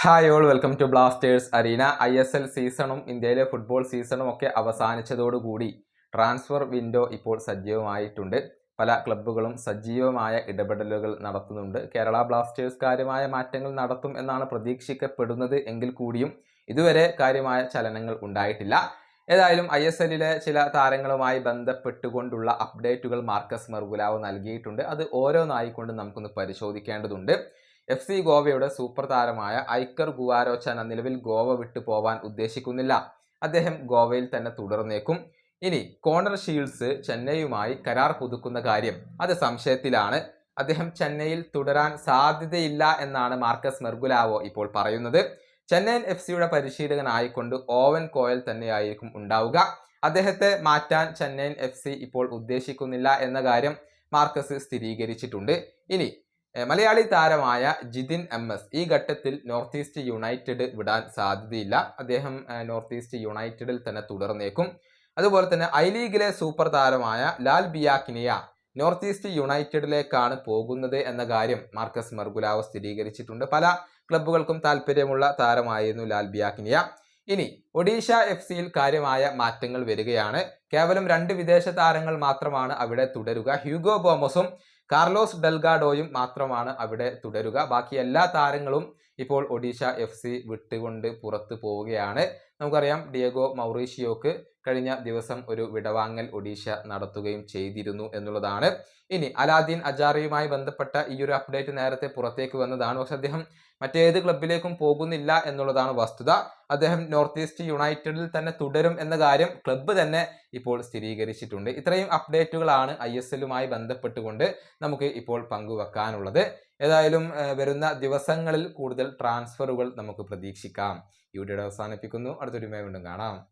Hi all welcome to Blasters arena I S L സീസണും ഇന്ത്യയിലെ football സീസണും ഒക്കെ അവസാനിച്ചതോടുകൂടി transfer window ഇപ്പോൾ സജീവമായിട്ടുണ്ട്. പല ക്ലബ്ബുകളും സജീവമായ ഇടപെടലുകൾ നടത്തുന്നുണ്ട്. കേരള ബ്ലാസ്റ്റേഴ്സ് കാര്യമായ മാറ്റങ്ങൾ നടത്തും എന്നാണ് പ്രതീക്ഷിക്കപ്പെടുന്നത് എങ്കിൽ കൂടിയും ഇതുവരെ കാര്യമായ ചലനങ്ങൾ ഉണ്ടായിട്ടില്ല. ഏതായാലും ഐ എസ് എല്ലിലെ ചില താരങ്ങളുമായി ബന്ധപ്പെട്ടുകൊണ്ടുള്ള അപ്ഡേറ്റുകൾ മാർക്കസ് മെർഗുലാവ് നൽകിയിട്ടുണ്ട്. അത് ഓരോന്നായിക്കൊണ്ട് നമുക്കൊന്ന് പരിശോധിക്കേണ്ടതുണ്ട്. എഫ് സി ഗോവയുടെ സൂപ്പർ താരമായ ഐക്കർ ഗുവാരോച്ചന നിലവിൽ ഗോവ വിട്ടു പോവാൻ ഉദ്ദേശിക്കുന്നില്ല. അദ്ദേഹം ഗോവയിൽ തന്നെ തുടർന്നേക്കും. ഇനി കോണർ ഷീൽഡ്സ് ചെന്നൈയുമായി കരാർ പുതുക്കുന്ന കാര്യം. അത് സംശയത്തിലാണ്. അദ്ദേഹം ചെന്നൈയിൽ തുടരാൻ സാധ്യതയില്ല എന്നാണ് മാർക്കസ് മെർഗുലാവോ ഇപ്പോൾ പറയുന്നത്. ചെന്നൈയിൻ എഫ് സിയുടെ പരിശീലകനായിക്കൊണ്ട് ഓവൻ കോയൽ തന്നെയായിരിക്കും ഉണ്ടാവുക. അദ്ദേഹത്തെ മാറ്റാൻ ചെന്നൈയിൻ എഫ് സി ഇപ്പോൾ ഉദ്ദേശിക്കുന്നില്ല എന്ന കാര്യം മാർക്കസ് സ്ഥിരീകരിച്ചിട്ടുണ്ട്. ഇനി മലയാളി താരമായ ജിതിൻ എം എസ് ഈ ഘട്ടത്തിൽ നോർത്ത് ഈസ്റ്റ് യുണൈറ്റഡ് വിടാൻ സാധ്യതയില്ല. അദ്ദേഹം നോർത്ത് ഈസ്റ്റ് യുണൈറ്റഡിൽ തന്നെ തുടർന്നേക്കും. അതുപോലെ തന്നെ ഐ ലീഗിലെ സൂപ്പർ താരമായ ലാൽ ബിയാക്കിനിയ നോർത്ത് ഈസ്റ്റ് യുണൈറ്റഡിലേക്കാണ് പോകുന്നത് എന്ന കാര്യം മാർക്കസ് മർഗുലാവ് സ്ഥിരീകരിച്ചിട്ടുണ്ട്. പല ക്ലബ്ബുകൾക്കും താല്പര്യമുള്ള താരമായിരുന്നു ലാൽ ബിയാക്കിനിയ. ഇനി ഒഡീഷ എഫ് സിയിൽ കാര്യമായ മാറ്റങ്ങൾ വരികയാണ്. കേവലം രണ്ട് വിദേശ താരങ്ങൾ മാത്രമാണ് അവിടെ തുടരുക. ഹ്യൂഗോ ബോമസും കാർലോസ് ഡെൽഗാഡോയും മാത്രമാണ് അവിടെ തുടരുക. ബാക്കി എല്ലാ താരങ്ങളും ഇപ്പോൾ ഒഡീഷ എഫ് സി വിട്ടുകൊണ്ട് പുറത്തു പോവുകയാണ്. നമുക്കറിയാം ഡിയഗോ മൗറീഷിയോക്ക് കഴിഞ്ഞ ദിവസം ഒരു വിടവാങ്ങൽ ഒഡീഷ നടത്തുകയും ചെയ്തിരുന്നു എന്നുള്ളതാണ്. ഇനി അലാദീൻ അജാറിയുമായി ബന്ധപ്പെട്ട ഈ ഒരു അപ്ഡേറ്റ് നേരത്തെ പുറത്തേക്ക് വന്നതാണ്. പക്ഷെ അദ്ദേഹം മറ്റേത് ക്ലബിലേക്കും പോകുന്നില്ല എന്നുള്ളതാണ് വസ്തുത. അദ്ദേഹം നോർത്ത് ഈസ്റ്റ് യുണൈറ്റഡിൽ തന്നെ തുടരും എന്ന കാര്യം ക്ലബ്ബ് തന്നെ ഇപ്പോൾ സ്ഥിരീകരിച്ചിട്ടുണ്ട്. ഇത്രയും അപ്ഡേറ്റുകളാണ് ഐ എസ് എല്ലുമായി ബന്ധപ്പെട്ടുകൊണ്ട് നമുക്ക് ഇപ്പോൾ പങ്കുവെക്കാനുള്ളത്. ഏതായാലും വരുന്ന ദിവസങ്ങളിൽ കൂടുതൽ ട്രാൻസ്ഫറുകൾ നമുക്ക് പ്രതീക്ഷിക്കാം. വീഡിയോ അവസാനിപ്പിക്കുന്നു. അടുത്തൊരു വീണ്ടും കാണാം.